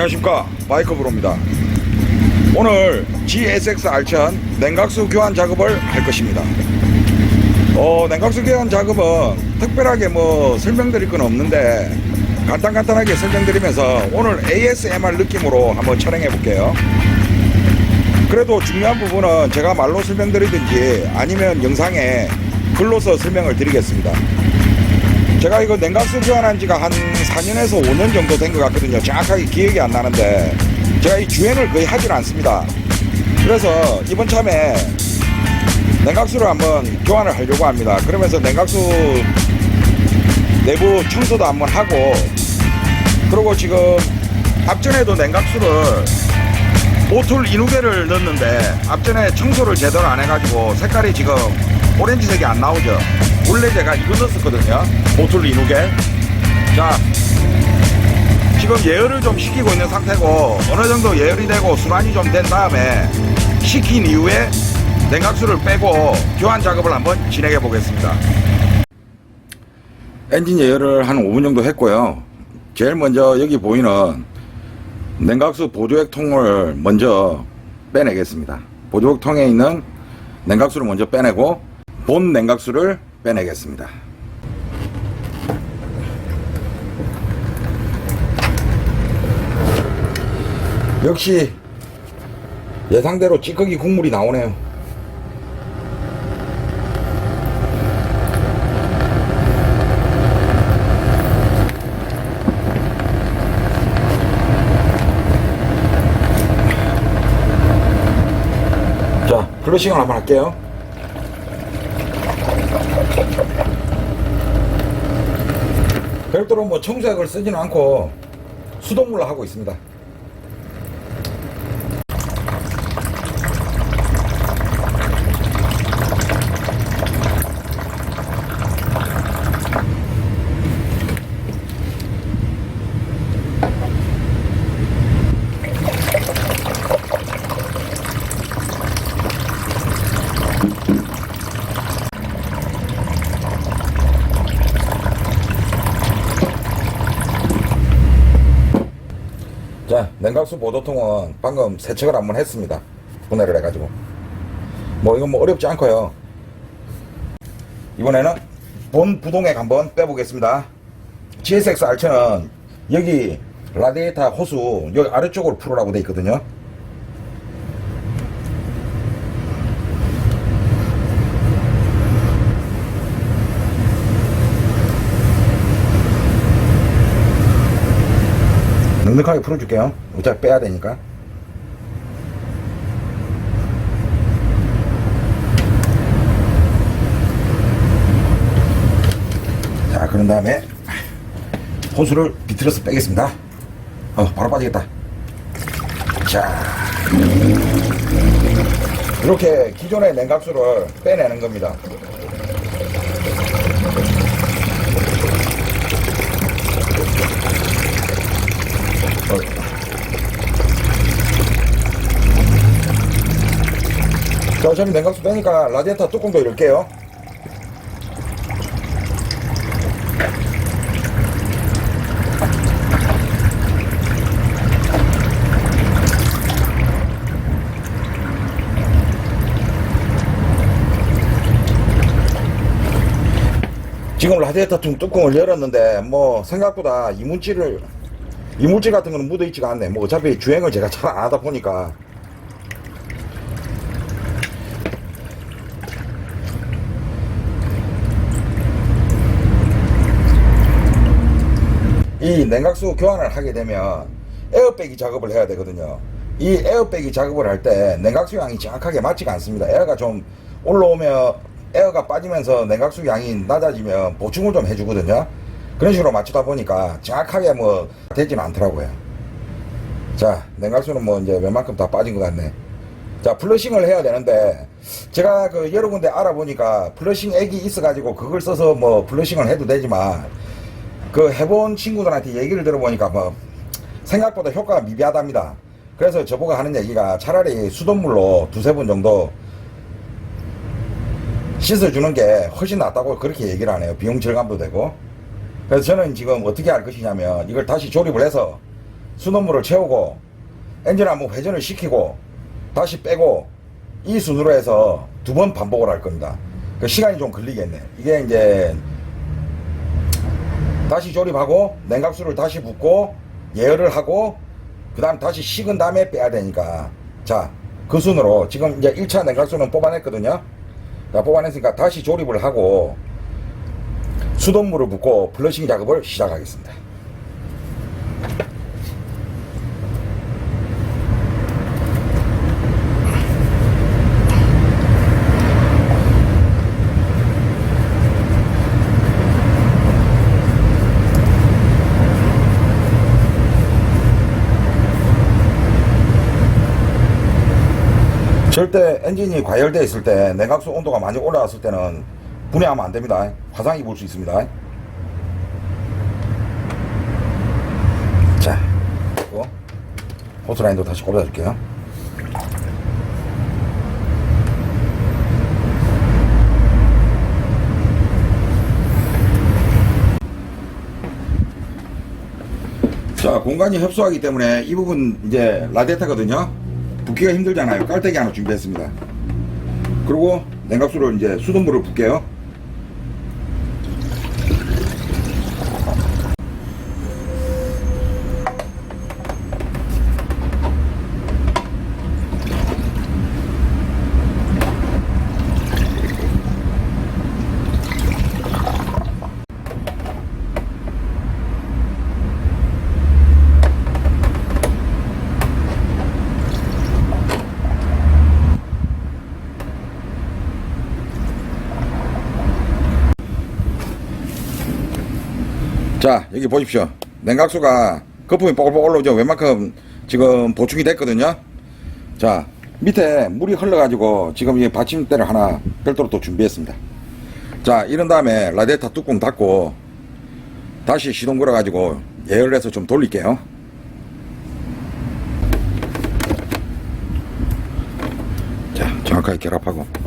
안녕하십니까. 바이커브로입니다. 오늘 GSX R1000 냉각수 교환 작업을 할 것입니다. 어, 냉각수 교환 작업은 특별하게 뭐 설명드릴 건 없는데 간단간단하게 설명드리면서 오늘 ASMR 느낌으로 한번 촬영해 볼게요. 그래도 중요한 부분은 제가 말로 설명드리든지 아니면 영상에 글로서 설명을 드리겠습니다 제가 이거 냉각수 교환한 지가 한 4년에서 5년 정도 된 것 같거든요. 정확하게 기억이 안 나는데 제가 이 주행을 거의 하질 않습니다. 그래서 이번 참에 냉각수를 한번 교환을 하려고 합니다. 그러면서 냉각수 내부 청소도 한번 하고 그리고 지금 앞전에도 냉각수를 모툴 이누개를 넣었는데 앞전에 청소를 제대로 안 해가지고 색깔이 지금 오렌지색이 안 나오죠. 원래 제가 이거 넣었었거든요. 모툴 이누개. 자, 지금 예열을 좀 시키고 있는 상태고 어느 정도 예열이 되고 순환이 좀 된 다음에 식힌 이후에 냉각수를 빼고 교환 작업을 한번 진행해 보겠습니다. 엔진 예열을 한 5분 정도 했고요. 제일 먼저 여기 보이는 냉각수 보조액 통을 먼저 빼내겠습니다. 보조액 통에 있는 냉각수를 먼저 빼내고 본 냉각수를 빼내겠습니다. 역시 예상대로 찌꺼기 국물이 나오네요. 자, 플러싱을 한번 할게요. 별도로 뭐 청소약을 쓰지는 않고 수돗물로 하고 있습니다. 자, 냉각수 보도통은 방금 세척을 한번 했습니다. 분해를 해가지고. 뭐, 이건 뭐 어렵지 않고요. 이번에는 본 부동액 한번 빼보겠습니다. GSX R1000은 여기 라디에이터 호수 여기 아래쪽으로 풀으라고 돼 있거든요. 넉넉하게 풀어줄게요. 어차피 빼야 되니까. 자, 그런 다음에 호수를 비틀어서 빼겠습니다. 어, 바로 빠지겠다. 자, 이렇게 기존의 냉각수를 빼내는 겁니다. 어차피 냉각수 빼니까 라디에이터 뚜껑도 열게요. 지금 라디에이터 통 뚜껑을 열었는데 뭐 생각보다 이물질을 이물질 같은 거는 묻어 있지가 않네. 뭐 어차피 주행을 제가 잘 안 하다 보니까 이 냉각수 교환을 하게 되면 에어백이 작업을 해야 되거든요. 이 에어백이 작업을 할 때 냉각수 양이 정확하게 맞지가 않습니다. 에어가 좀 올라오면 에어가 빠지면서 냉각수 양이 낮아지면 보충을 좀 해주거든요. 그런 식으로 맞추다 보니까 정확하게 뭐 되지는 않더라고요. 자, 냉각수는 뭐 이제 웬만큼 다 빠진 것 같네. 자, 플러싱을 해야 되는데 제가 그 여러 군데 알아보니까 플러싱 액이 있어가지고 그걸 써서 뭐 플러싱을 해도 되지만 그 해본 친구들한테 얘기를 들어보니까 뭐 생각보다 효과가 미비하답니다. 그래서 저보고 하는 얘기가 차라리 수돗물로 두세 번 정도 씻어주는 게 훨씬 낫다고 그렇게 얘기를 하네요. 비용 절감도 되고. 그래서 저는 지금 어떻게 할 것이냐면 이걸 다시 조립을 해서 수돗물을 채우고 엔진 한번 회전을 시키고 다시 빼고 이 순으로 해서 두 번 반복을 할 겁니다. 그 시간이 좀 걸리겠네. 이게 이제 다시 조립하고 냉각수를 다시 붓고 예열을 하고 그 다음 다시 식은 다음에 빼야 되니까. 자 그 순으로 지금 이제 1차 냉각수는 뽑아냈거든요. 자 뽑아냈으니까 다시 조립을 하고 수돗물을 붓고 플러싱 작업을 시작하겠습니다 절대 엔진이 과열되어 있을 때 냉각수 온도가 많이 올라왔을 때는 분해하면 안 됩니다. 화상 입을 수 있습니다. 자, 그리고 호스라인도 다시 꽂아줄게요. 자, 공간이 협소하기 때문에 이 부분 이제 라데타거든요. 붓기가 힘들잖아요. 깔때기 하나 준비했습니다. 그리고 냉각수를 이제 수돗물을 붓게요. 자, 여기 보십시오. 냉각수가 거품이 뽀글뽀글 올라오죠. 웬만큼 지금 보충이 됐거든요. 자, 밑에 물이 흘러가지고 지금 이 받침대를 하나 별도로 또 준비했습니다. 자, 이런 다음에 라디에이터 뚜껑 닫고 다시 시동 걸어 가지고 예열을 해서 좀 돌릴게요. 자, 정확하게 결합하고.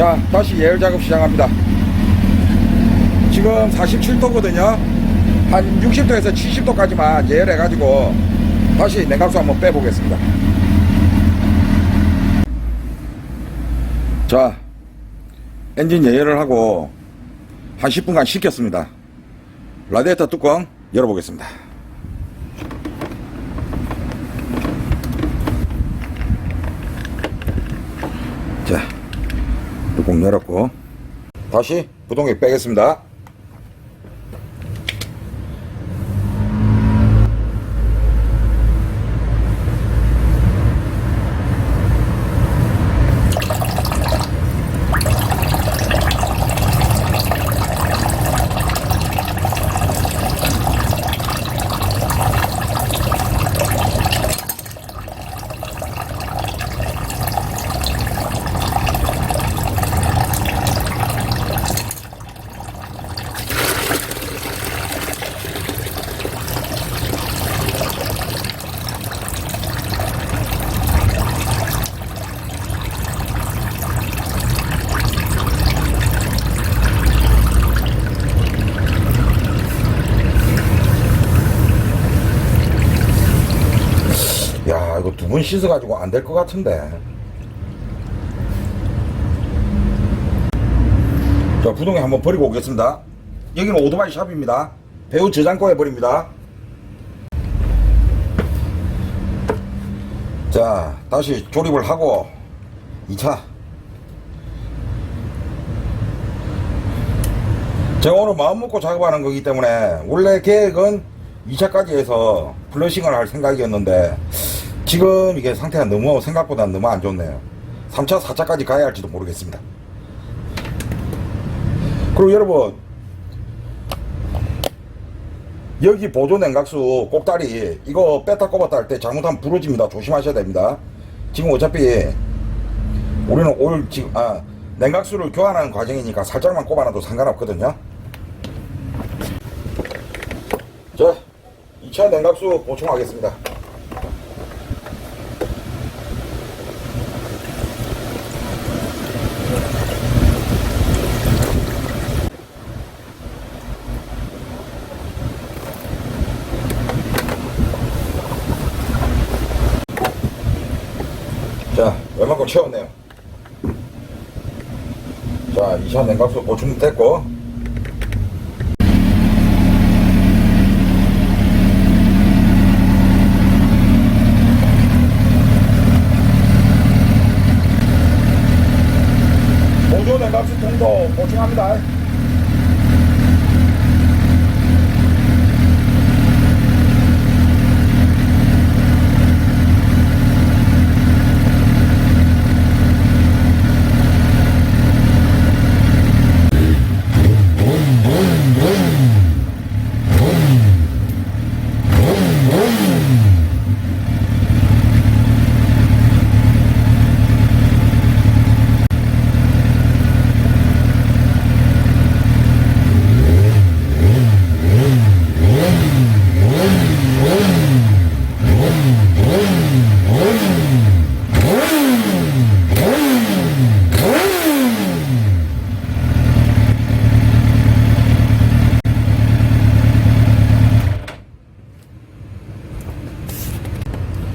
자, 다시 예열 작업 시작합니다. 지금 47도거든요. 한 60도에서 70도까지만 예열해 가지고 다시 냉각수 한번 빼보겠습니다. 자, 엔진 예열을 하고 한 10분간 식혔습니다. 라디에이터 뚜껑 열어보겠습니다. 자, 뚜껑 열었고 다시 부동액 빼겠습니다. 번 씻어가지고 안 될 것 같은데. 자 부동에 한번 버리고 오겠습니다. 여기는 오토바이 샵입니다. 배우 저장고 해버립니다. 자 다시 조립을 하고 2차. 제가 오늘 마음 먹고 작업하는 거기 때문에 원래 계획은 2차까지 해서 플러싱을 할 생각이었는데 지금 이게 상태가 너무 생각보다 너무 안 좋네요. 3차 4차까지 가야 할지도 모르겠습니다. 그리고 여러분 여기 보조 냉각수 꼭다리 이거 뺐다 꼽았다 할 때 잘못하면 부러집니다. 조심하셔야 됩니다. 지금 어차피 우리는 올 지금 아 냉각수를 교환하는 과정이니까 살짝만 꼽아놔도 상관없거든요. 자 2차 냉각수 보충하겠습니다 자, 웬만큼 채웠네요. 자, 2차 냉각수 보충됐고. 냉각수 통도 보충합니다.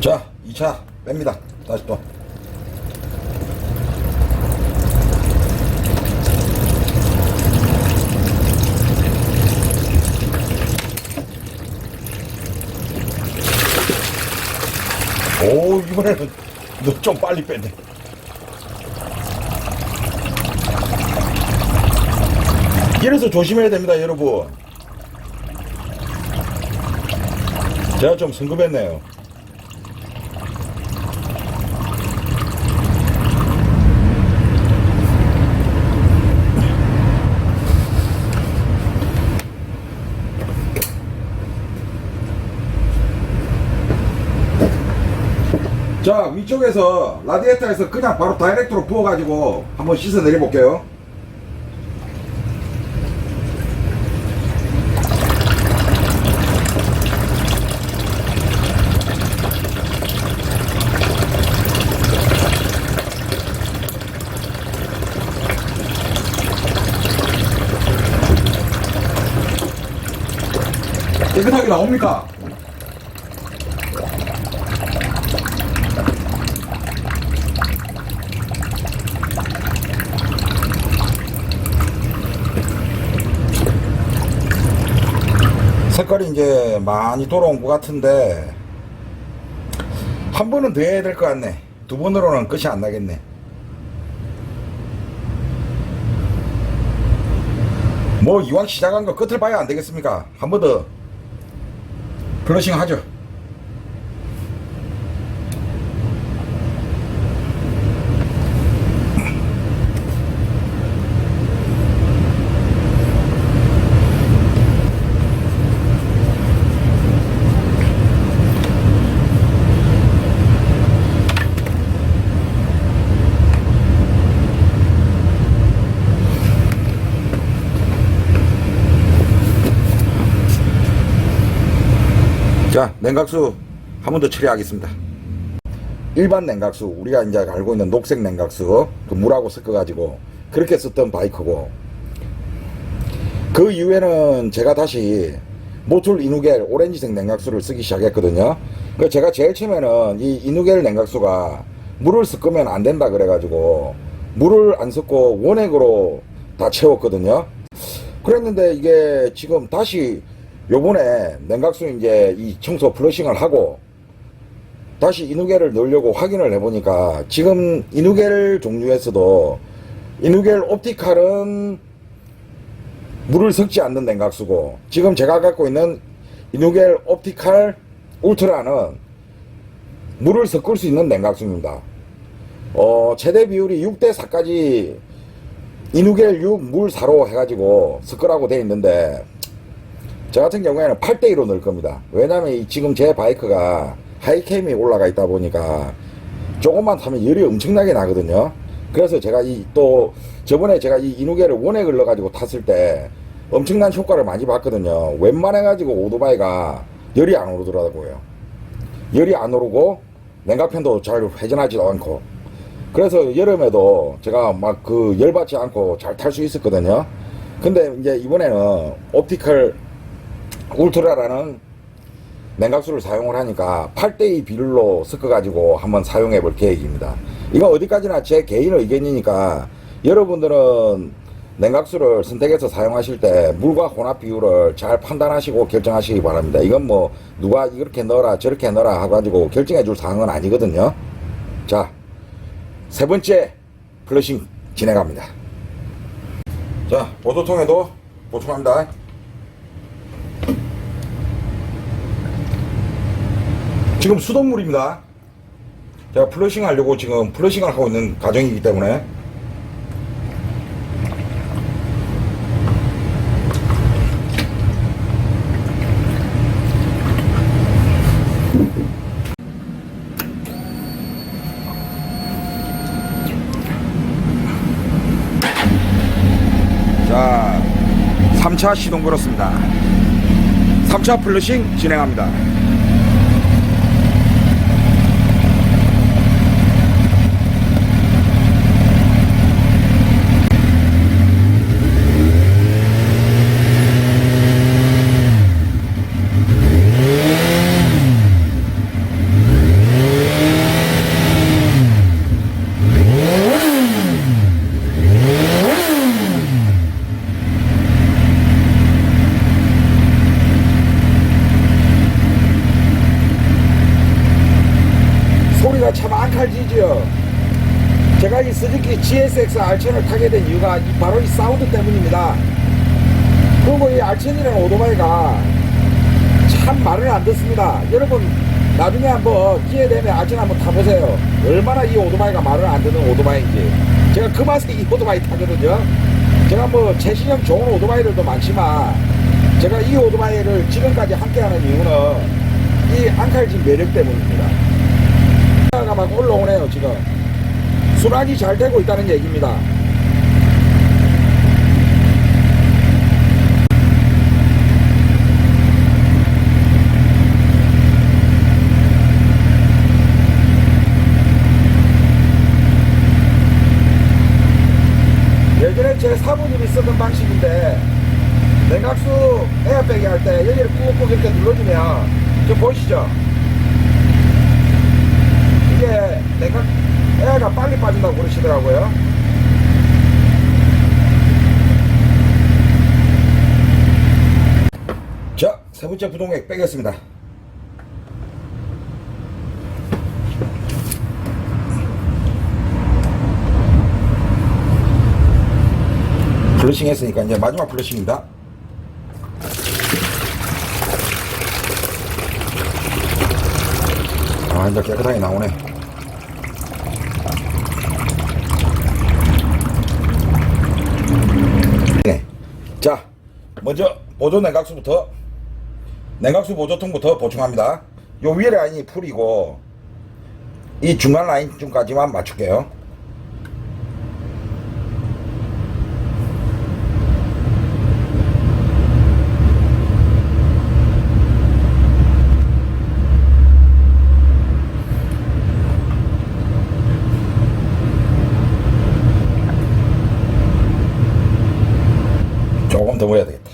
자, 2차 뺍니다. 다시 또. 오, 이번에는 너 좀 빨리 뺐네. 이래서 조심해야 됩니다, 여러분. 제가 좀 성급했네요. 자 위쪽에서 라디에이터에서 그냥 바로 다이렉트로 부어가지고 한번 씻어 내려볼게요 깨끗하게 나옵니까? 색깔이 이제 많이 돌아온 것 같은데 한 번은 더 해야 될 것 같네. 두 번으로는 끝이 안 나겠네. 뭐 이왕 시작한 거 끝을 봐야 안 되겠습니까? 한 번 더 플러싱 하죠 자 냉각수 한 번 더 처리하겠습니다. 일반 냉각수 우리가 이제 알고 있는 녹색 냉각수 그 물하고 섞어 가지고 그렇게 썼던 바이크고. 그 이후에는 제가 다시 모툴 이누겔 오렌지색 냉각수를 쓰기 시작했거든요. 그 제가 제일 처음에는 이 이누겔 냉각수가 물을 섞으면 안 된다 그래 가지고 물을 안 섞고 원액으로 다 채웠거든요. 그랬는데 이게 지금 다시 요번에 냉각수 이제 이 청소 플러싱을 하고 다시 이누겔을 넣으려고 확인을 해보니까 지금 이누겔 종류에서도 이누겔 옵티칼은 물을 섞지 않는 냉각수고 지금 제가 갖고 있는 이누겔 옵티칼 울트라는 물을 섞을 수 있는 냉각수입니다. 어, 최대 비율이 6대 4까지 이누겔 6, 물 4로 해가지고 섞으라고 돼 있는데 저 같은 경우에는 8대2로 넣을 겁니다. 왜냐면 이 지금 제 바이크가 하이캠이 올라가 있다 보니까 조금만 타면 열이 엄청나게 나거든요. 그래서 제가 이 또 저번에 제가 이 이누게를 원액을 넣어가지고 탔을 때 엄청난 효과를 많이 봤거든요. 웬만해가지고 오토바이가 열이 안 오르더라고요. 열이 안 오르고 냉각팬도 잘 회전하지도 않고 그래서 여름에도 제가 막 그 열받지 않고 잘 탈 수 있었거든요. 근데 이제 이번에는 옵티컬 울트라라는 냉각수를 사용을 하니까 8대2 비율로 섞어가지고 한번 사용해 볼 계획입니다. 이건 어디까지나 제 개인 의견이니까 여러분들은 냉각수를 선택해서 사용하실 때 물과 혼합 비율을 잘 판단하시고 결정하시기 바랍니다. 이건 뭐 누가 이렇게 넣어라 저렇게 넣어라 해가지고 결정해 줄 사항은 아니거든요. 자, 세 번째 플러싱 진행합니다. 자, 보도통에도 보충합니다. 지금 수돗물입니다. 제가 플러싱 하려고 지금 플러싱을 하고 있는 과정이기 때문에 자, 3차 시동 걸었습니다. 3차 플러싱 진행합니다. 소리가 참 앙칼지죠. 제가 이 스즈키 GSX 알천을 타게 된 이유가 이- 바로 이 사운드 때문입니다. 그리고 이 알천이라는 오토바이가 참 말을 안 듣습니다. 여러분 나중에 한번 기회 되면 알천 한번 타보세요. 얼마나 이 오토바이가 말을 안 듣는 오토바이인지. 제가 그 맛에 이 오토바이 타거든요. 제가 뭐 최신형 좋은 오토바이들도 많지만 제가 이 오토바이를 지금까지 함께하는 이유는 이 앙칼진 매력 때문입니다. 가막 올라오네요 지금 순환이 잘 되고 있다는 얘기입니다 예전에 제 사부님이 쓰던 방식인데 냉각수 에어백이 할 때 여기를 꾹꾹 이렇게 눌러주면 지금 보이시죠? 이게 내가 애가 빨리 빠진다고 그러시더라고요. 자, 세 번째 부동액 빼겠습니다. 플러싱 했으니까 이제 마지막 플러싱입니다. 아, 이제 깨끗하게 나오네. 네. 자, 먼저 보조 냉각수부터 냉각수 보조통부터 보충합니다. 요 위에 라인이 풀이고 이 중간 라인쯤까지만 맞출게요. 더 모여야 되겠다.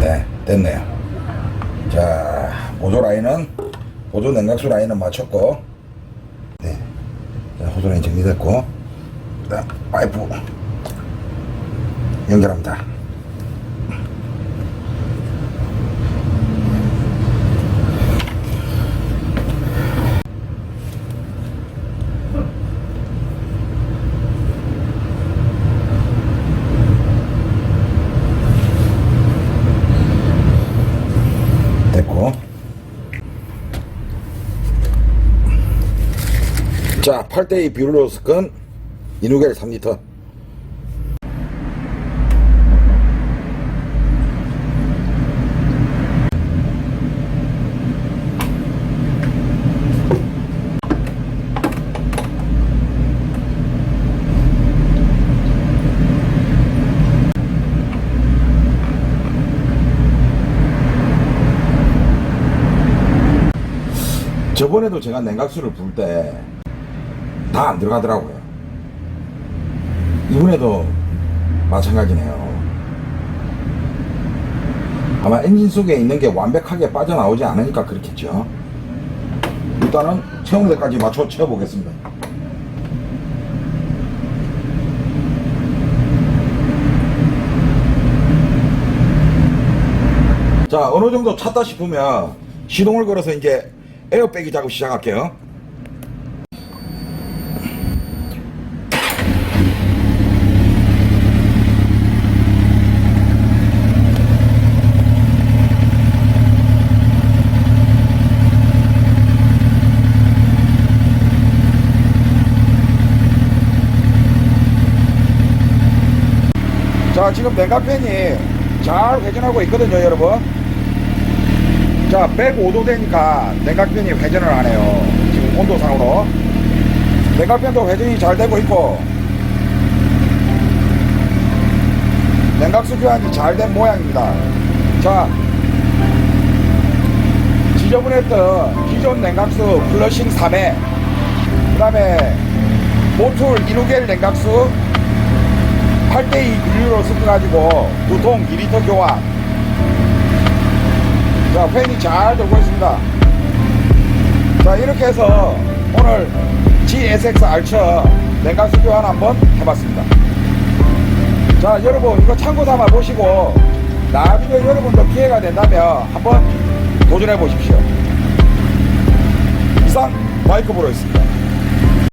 네, 됐네요. 자, 보조 라인은, 보조 냉각수 라인은 맞췄고, 네. 자, 호조 라인 정리됐고, 그 파이프 연결합니다. 됐고. 자, 8대2 비율로 섞은 이누겔 3리터. 저번에도 제가 냉각수를 불때 다 안 들어가더라고요. 이번에도 마찬가지네요. 아마 엔진 속에 있는 게 완벽하게 빠져나오지 않으니까 그렇겠죠. 일단은 체온대까지 맞춰 채워보겠습니다. 자, 어느 정도 찼다 싶으면 시동을 걸어서 이제 에어백이 작업 시작할게요. 지금 냉각팬이 잘 회전하고 있거든요 여러분. 자 105도 되니까 냉각팬이 회전을 안 해요. 지금 온도상으로. 냉각팬도 회전이 잘 되고 있고. 냉각수 교환이 잘 된 모양입니다. 자 지저분했던 기존 냉각수 플러싱 3회. 그 다음에 모툴 1호겔 냉각수 8대2 분류로 섞어가지고 두통 2리터 교환. 자 팬이 잘 돌고 있습니다. 자 이렇게 해서 오늘 GSX 알처 냉각수 교환 한번 해봤습니다. 자 여러분 이거 참고 삼아 보시고 나중에 여러분도 기회가 된다면 한번 도전해 보십시오. 이상 마이크 브로였습니다